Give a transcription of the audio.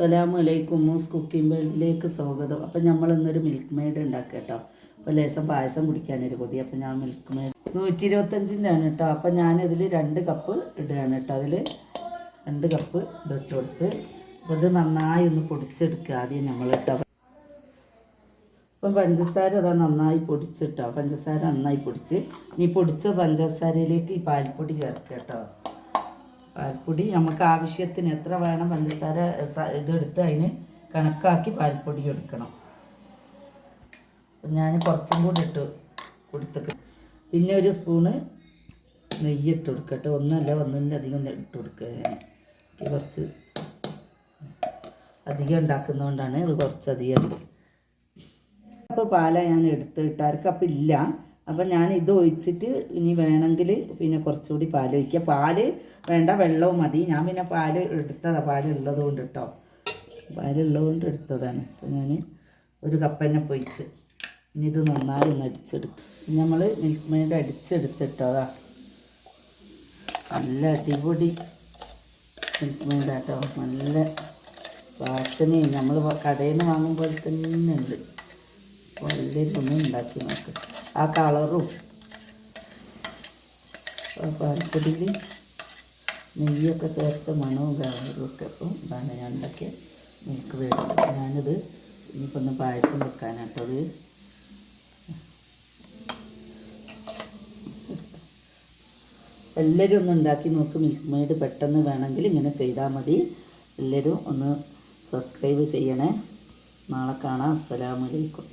അസ്സലാമു അലൈക്കും മൂസ് കുക്കിംഗ് വേൾഡിലേക്ക് സ്വാഗതം. അപ്പം നമ്മൾ ഇന്നൊരു മിൽക്ക് മെയ്ഡ് ഉണ്ടാക്കുക കേട്ടോ. അപ്പോൾ ലേസം പായസം കുടിക്കാനൊരു കൊതി. അപ്പം ഞാൻ മിൽക്ക് മെയ്ഡ് നൂറ്റി ഇരുപത്തഞ്ചിന്റെയാണ് കേട്ടോ. അപ്പം ഞാനിതിൽ രണ്ട് കപ്പ് ഇടുകയാണ് കേട്ടോ. അതിൽ രണ്ട് കപ്പ് ഇതിട്ട് കൊടുത്ത് ഇത് നന്നായി ഒന്ന് പൊടിച്ചെടുക്കുക ആദ്യം നമ്മൾ കേട്ടോ. അപ്പം പഞ്ചസാര അതാ നന്നായി പൊടിച്ചിട്ടോ പഞ്ചസാര നന്നായി പൊടിച്ച്. ഇനി പൊടിച്ച പഞ്ചസാരയിലേക്ക് ഈ പാൽപ്പൊടി ചേർക്കുക കേട്ടോ. പാൽപ്പൊടി. നമുക്ക് ആവശ്യത്തിന് എത്ര വേണം പഞ്ചസാര ഇതെടുത്ത് അതിന് കണക്കാക്കി പാൽപ്പൊടി എടുക്കണം. ഞാൻ കുറച്ചും കൂടി ഇട്ട് കൊടുത്തേക്ക് പിന്നെ ഒരു സ്പൂണ് നെയ്യ് ഇട്ട് കൊടുക്കട്ടെ ഒന്നല്ല ഒന്നിന്റെ അധികം ഇട്ട് കൊടുക്കുക ഞാൻ കുറച്ച് അധികം ഉണ്ടാക്കുന്നതുകൊണ്ടാണ് ഇത് കുറച്ചധികം അപ്പോൾ പാല ഞാൻ എടുത്ത് ഇട്ടാർക്കപ്പം ഇല്ല. അപ്പം ഞാൻ ഇത് ഒഴിച്ചിട്ട് ഇനി വേണമെങ്കിൽ പിന്നെ കുറച്ചുകൂടി പാൽ ഒഴിക്കുക പാൽ വേണ്ട വെള്ളവും മതി. ഞാൻ പിന്നെ പാൽ എടുത്തതാണ് പാൽ ഉള്ളത് കൊണ്ട് കേട്ടോ പാലുള്ളത് കൊണ്ട് എടുത്തതാണ്. അപ്പം ഞാൻ ഒരു കപ്പ് തന്നെ പൊയിച്ച് ഇനി ഇത് നന്നായി ഒന്ന് അടിച്ചെടുക്കും നമ്മൾ മിൽക്ക് മെയ്ഡ് അടിച്ചെടുത്തിട്ടതാ നല്ല അടിപൊളി മിൽക്ക് മെയ്ഡ് കേട്ടോ നല്ല വാസനയും. നമ്മൾ കടയിൽ നിന്ന് വാങ്ങുമ്പോൾ തന്നെ ഉണ്ട്. വലിയ ഒന്നും ഉണ്ടാക്കി നോക്ക്. ആ കളറും. പാൽപ്പൊടിയിൽ നെയ്യൊക്കെ ചേർത്ത് മണവും കളറും ഒക്കെ അപ്പം ഇതാണ് ഞാൻ ഉണ്ടാക്കിയ മിൽക്ക് ഞാനിത് ഇനിയിപ്പോൾ ഒന്ന് പായസം വെക്കാനാട്ടത് എല്ലാവരും ഒന്ന് ഉണ്ടാക്കി നോക്ക് മിൽക്ക് മെയ്ഡ് പെട്ടെന്ന് വേണമെങ്കിൽ ഇങ്ങനെ ചെയ്താൽ മതി. എല്ലാവരും ഒന്ന് സബ്സ്ക്രൈബ് ചെയ്യണേ. നാളെ കാണാം. അസ്സലാമലൈക്കും